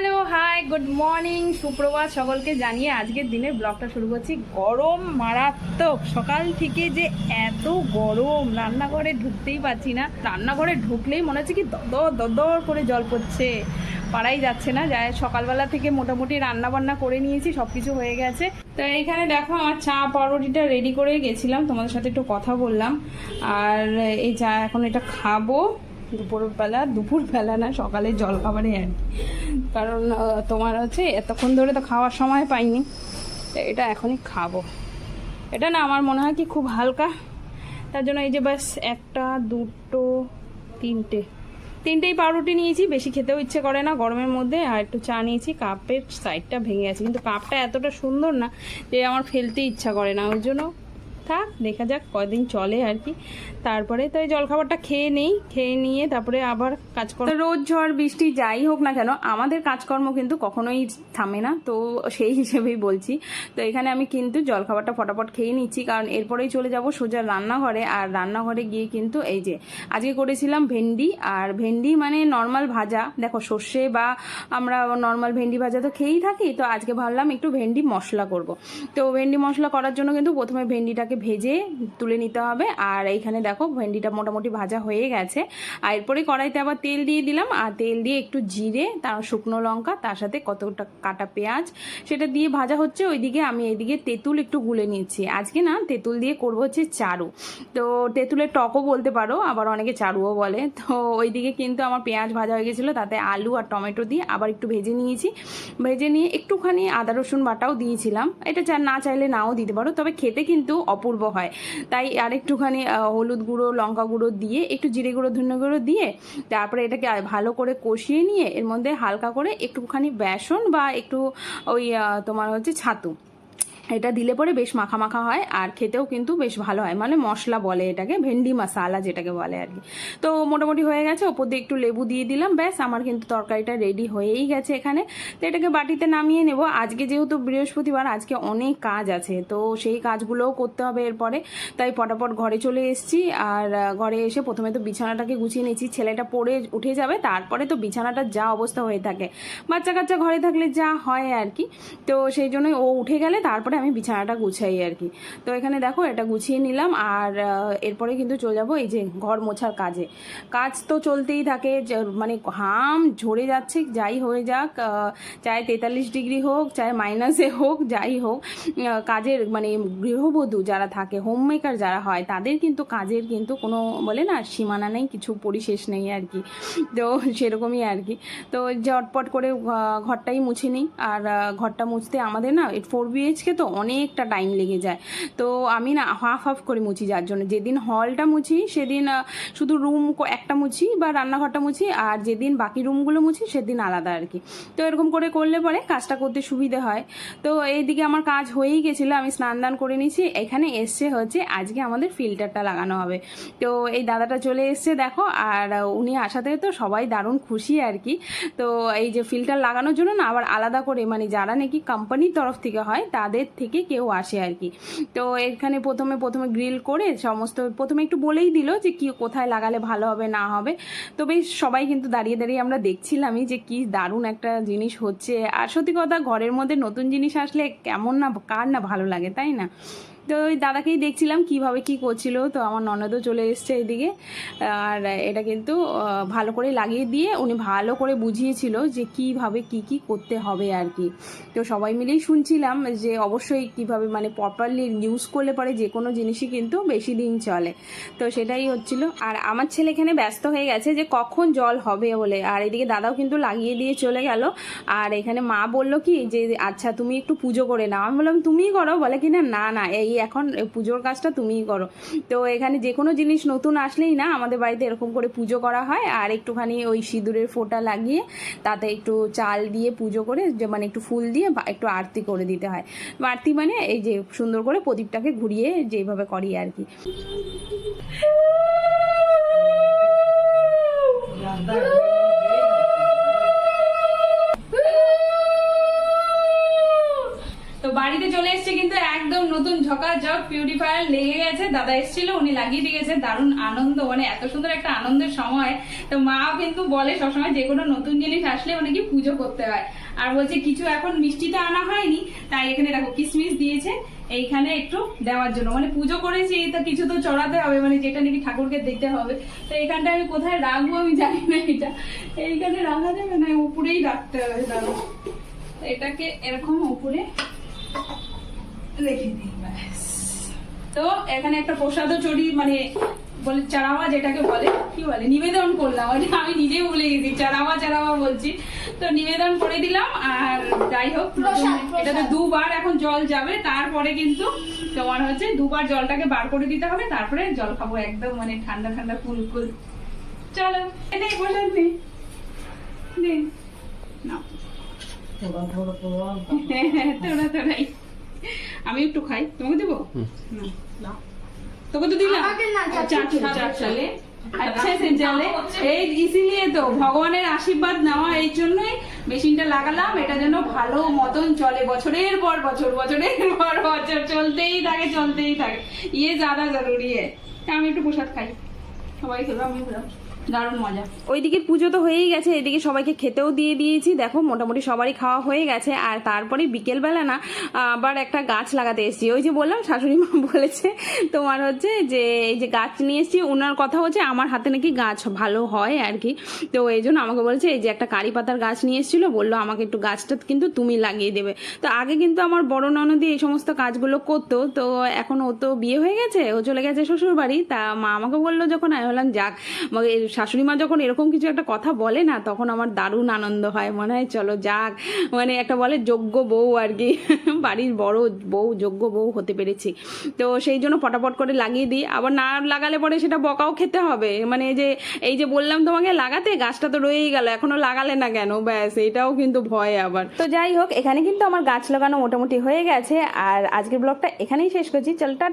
Hello hi good morning সুপ্রভাত সকলকে জানিয়ে আজকের দিনের ব্লগটা শুরু করছি। গরম মারাত্মক। সকাল থেকে যে এত গরম, রান্নাঘরে ঢুকতেই পারছি না। রান্নাঘরে ঢুকলেই মনে হচ্ছে কি দদর দদর করে জল পড়ছে। পাড়াই যাচ্ছে না। যাই সকালবেলা থেকে মোটামুটি রান্না বান্না করে নিয়েছি সব কিছু হয়ে গেছে। তো এখানে দেখো, আমার চা পাউরুটিটা রেডি করে গেছিলাম। তোমাদের সাথে একটু কথা বললাম। আর এই চা এখন এটা খাব। দুপুরবেলা দুপুরবেলা না, সকালে জল খাবারে আর। কারণ তোমার হচ্ছে এতক্ষণ ধরে তো খাওয়ার সময় পাইনি এটা এখনই খাব। এটা না আমার মনে হয় কি খুব হালকা, তার জন্য এই যে ব্যাস একটা, দুটো, তিনটে। তিনটেই পাউরুটি নিয়েছি, বেশি খেতেও ইচ্ছে করে না গরমের মধ্যে, আর একটু চা নিয়েছি, কাপের সাইডটা ভেঙে গেছে। কিন্তু কাপটা এতটা সুন্দর না যে আমার ফেলতে ইচ্ছা করে না, ওই জন্য থাক, দেখা যাক কয়দিন চলে আর কি। তারপরে তো এই জলখাবারটা খেয়ে নেই, খেয়ে নিয়ে তারপরে আবার কাজকর্ম রোদ ঝড়, বৃষ্টি যাই হোক না কেন, আমাদের কাজকর্ম কিন্তু কখনোই থামে না, তো সেই হিসেবেই বলছি। তো এখানে আমি কিন্তু জলখাবারটা ফটাফট খেয়ে নিচ্ছি, কারণ এরপরেই চলে যাব সোজা রান্নাঘরে, আর রান্নাঘরে গিয়ে কিন্তু এই যে, আজকে করেছিলাম ভেন্ডি, আর ভেন্ডি মানে নর্মাল ভাজা। দেখো, সর্ষে বা আমরা নর্মাল ভেন্ডি ভাজা তো খেয়েই থাকি, তো আজকে ভাবলাম একটু ভেন্ডি মশলা করব। তো ভেন্ডি মশলা করার জন্য কিন্তু প্রথমে ভেন্ডিটাকে ভেজে তুলে নিতে হবে। আর এইখানে দেখো ভেন্ডিটা মোটামুটি ভাজা হয়ে গেছে। আর এরপরে কড়াইতে আবার তেল দিয়ে দিলাম। আর তেল দিয়ে একটু জিরে, তার শুকনো লঙ্কা, তার সাথে কতটা কাটা পেঁয়াজ, সেটা দিয়ে ভাজা হচ্ছে। ওইদিকে আমি এইদিকে তেঁতুল একটু গুলে নিচ্ছি। আজকে না তেঁতুল দিয়ে করব হচ্ছে চারু। তো তেঁতুলের টকও বলতে পারো, আবার অনেকে চারুও বলে। তো ওইদিকে কিন্তু আমার পেঁয়াজ ভাজা হয়ে গেছিল, তাতে আলু আর টমেটো দিয়ে আবার একটু ভেজে নিয়েছি। ভেজে নিয়ে একটুখানি আদা রসুন বাটাও দিয়েছিলাম। এটা না চাইলে নাও দিতে পারো, তবে খেতে কিন্তু অপূর্ব হয়। তাই আর একটুখানি হলুদ গুঁড়ো, লঙ্কা গুঁড়ো দিয়ে, একটু জিরে গুঁড়ো, ধনে গুঁড়ো দিয়ে তারপরে এটাকে ভালো করে কষিয়ে নিয়ে এর মধ্যে হালকা করে একটুখানি বেসন বা একটু ওই তোমার হচ্ছে ছাতু এটা দিলে পরে বেশ মাখা মাখা হয় আর খেতেও কিন্তু বেশ ভালো হয়। মানে মশলা বলে এটাকে, ভেন্ডি মশালা যেটাকে বলে আর কি। তো মোটামুটি হয়ে গেছে, ওপর দিয়ে একটু লেবু দিয়ে দিলাম। ব্যাস, আমার কিন্তু তরকারিটা রেডি হয়েই গেছে এখানে। তো এটাকে বাটিতে নামিয়ে নেব। আজকে যেহেতু বৃহস্পতিবার, আজকে অনেক কাজ আছে। তো সেই কাজগুলোও করতে হবে এরপরে। তাই পটাপট ঘরে চলে এসেছি। আর ঘরে এসে প্রথমে তো বিছানাটাকে গুছিয়ে নিয়েছি। ছেলেটা পড়ে উঠে যাবে। তারপরে তো বিছানাটার যা অবস্থা হয়ে থাকে। বাচ্চা কাচ্চা ঘরে থাকলে যা হয় আর কি। তো সেই জন্যই ও উঠে গেলে, তারপরে আমি বিছানাটা গুছাই আর কি। তো এখানে দেখো এটা গুছিয়ে নিলাম আর এরপরে কিন্তু চলে যাব এই যে ঘর মোছার কাজে। কাজ তো চলতেই থাকে মানে হাম ঝরে যাচ্ছে, যাই হয়ে যাক চাहे তেতাল্লিশ ডিগ্রি হোক চাहे মাইনাসে হোক, যাই হোক কাজের মানে গৃহবধূ যারা থাকে হোম মেকার যারা হয়, তাদের কিন্তু কাজের কিন্তু কোনো বলে না সীমানা নেই, কিছু পরিশেষ নেই আর কি। তো সেরকমই আর কি। তো ঝটপট করে ঘরটাই মুছে নিই। আর ঘরটা মুছতে আমাদের না ফোর বিএইচকে তো অনেকটা টাইম লেগে যায়। তো আমি না হাফ হাফ করে মুছি যার জন্য। যেদিন হলটা মুছি, সেদিন শুধু রুম একটা মুছি বা রান্নাঘরটা মুছি, আর যেদিন বাকি রুমগুলো মুছি, সেদিন আলাদা আর কি। তো এরকম করে করলে পরে কাজটা করতে সুবিধে হয়। তো এইদিকে আমার কাজ হয়েই গেছিল, আমি স্নান দান করে নিয়েছি। এখানে এসছে হচ্ছে আজকে আমাদের ফিল্টারটা লাগানো হবে। তো এই দাদাটা চলে এসছে, দেখো, আর উনি আসাতে তো সবাই দারুণ খুশি আর কি। তো এই যে ফিল্টার লাগানোর জন্য না আবার আলাদা করে মানে যারা নাকি কোম্পানির তরফ থেকে হয়, তাদের থেকে কেউ আসে আর কি। তো এখানে প্রথমে প্রথমে গ্রিল করে সমস্ত, প্রথমে একটু বলেই দিল যে কি, কোথায় লাগালে ভালো হবে, না হবে। তো বেশ সবাই কিন্তু দাঁড়িয়ে দাঁড়িয়ে আমরা দেখছিলামই যে কি দারুণ একটা জিনিস হচ্ছে। আর সত্যি কথা, ঘরের মধ্যে নতুন জিনিস আসলে কেমন না, কার না ভালো লাগে, তাই না? তো ওই দাদাকেই দেখছিলাম, কীভাবে কি করছিল। তো আমার ননদও চলে এসছে এদিকে। আর এটা কিন্তু ভালো করে লাগিয়ে দিয়ে উনি ভালো করে বুঝিয়েছিল যে কীভাবে কি কি করতে হবে আর কি। তো সবাই মিলেই শুনছিলাম যে অবশ্যই কীভাবে মানে প্রপারলি ইউজ করলে পরে যে কোনো জিনিসই কিন্তু বেশি দিন চলে। তো সেটাই হচ্ছিল। আর আমার ছেলে এখানে ব্যস্ত হয়ে গেছে যে কখন জল হবে বলে। আর এদিকে দাদাও কিন্তু লাগিয়ে দিয়ে চলে গেল। আর এখানে মা বলল কি যে আচ্ছা তুমি একটু পুজো করে নাও। আমি বললাম, তুমিই করো। বলে কি না না না, এই এখন পুজোর কাজটা তুমিই করো। তো এখানে যে কোনো জিনিস নতুন আসলেই না, আমাদের বাড়িতে এরকম করে পুজো করা হয় আর একটুখানি ওই সিঁদুরের ফোঁটা লাগিয়ে তাতে একটু চাল দিয়ে পুজো করে যে মানে একটু ফুল দিয়ে একটু আরতি করে দিতে হয়। আরতি মানে এই যে সুন্দর করে প্রদীপটাকে ঘুরিয়ে যেভাবে করি আর কি। পিউরিফায়ার লেগে গেছে, দাদা এসেছিল, উনি লাগিয়ে দিয়ে গেছে, দারুণ আনন্দ মানে এত সুন্দর একটা আনন্দের সময়। তো মা কিন্তু বলে সবসময় যে কোনো নতুন জিনিস আসলে মানে কি পুজো করতে হয়। আর বলছে, কিছু এখন মিষ্টিটা আনা হয়নি, তাই এখানে দেখো কিসমিস দিয়েছে, এইখানে একটু দেওয়ার জন্য। মানে পুজো করেছি তো কিছু তো চড়াতে হবে মানে যেটা নাকি ঠাকুরকে দিতে হবে। তো এখানটা আমি কোথায় রাখব আমি জানি না এটা। এইখানে রাখা যাবে না, উপরেই রাখতে হবে দাঁড়ো এটাকে এরকম উপরে রেখে দিই, ব্যাস। তো এখানে একটা প্রসাদও চড়ি মানে বলে চারাওয়া যেটাকে বলে কি বলে নিবেদন করলাম। ওটা আমি নিজেই ভুলে গেছি চারাওয়া চারাওয়া বলছি। তো নিবেদন করে দিলাম আর যাই হোক প্রসাদ, এটাতে দুবার এখন জল যাবে তারপরে কিন্তু তোমার হচ্ছে দুবার জলটাকে বার করে দিতে হবে তারপরে জল খাব একদম মানে ঠান্ডা ঠান্ডা কুল কুল চলো এটাই প্রসাদ নে। নে। হ্যাঁ, তোরা তোরাই আমি একটু খাই। তোমাকে দেবো? না। তোকে তো দিলাম। আচ্ছা এই ইসিলিয়ে তো ভগবানের আশীর্বাদ নেওয়া এই জন্যই মেশিনটা লাগালাম। এটা যেন ভালো মতন চলে। বছরের পর বছর বছরের পর বছর চলতেই থাকে চলতেই থাকে। ইয়ে জাদা জরুরি है আমি একটু প্রসাদ খাই। সবাই খেলো আমি খেলাম। দারুণ মজা। ওইদিকে পুজো তো হয়েই গেছে, এদিকে সবাইকে খেতেও দিয়ে দিয়েছি। দেখো, মোটামুটি সবারই খাওয়া হয়ে গেছে। আর তারপরে বিকেলবেলা না, আবার একটা গাছ লাগাতে এসেছি। ওই যে বললাম, শাশুড়ি মা বলেছে তোমার হচ্ছে যে, এই যে গাছ নিয়ে এসেছি ওনার কথা হচ্ছে আমার হাতে নাকি গাছ ভালো হয় আর কি। তো এই জন্য আমাকে বলছে, এই যে একটা কারি পাতার গাছ নিয়ে এসেছিল, বলল আমাকে একটু গাছটা কিন্তু তুমি লাগিয়ে দেবে। তো আগে কিন্তু আমার বড় ননদি এই সমস্ত কাজগুলো করতো, তো এখন ও তো বিয়ে হয়ে গেছে, ও চলে গেছে শ্বশুর বাড়ি তা মা আমাকে বলল যখন, আমি বললাম, যাক শাশুড়ি মা যখন এরকম কিছু একটা কথা বলে না, তখন আমার দারুণ আনন্দ হয়। মনে হয় চলো যাক। মানে একটা বলে যোগ্য বউ আর কি। বাড়ির বড় বউ, যোগ্য বউ হতে পেরেছি। তো সেই জন্য পটাপট করে লাগিয়ে দিই। আবার না লাগালে পরে সেটা বকাও খেতে হবে। মানে যে, এই যে বললাম তোমাকে লাগাতে, গাছটা তো রয়েই গেল। এখনও লাগালে না কেন? ব্যাস, এটাও কিন্তু ভয় আবার। তো যাই হোক, এখানে কিন্তু আমার গাছ লাগানো মোটামুটি হয়ে গেছে। আর আজকের ব্লগটা এখানেই শেষ করছি। চলটা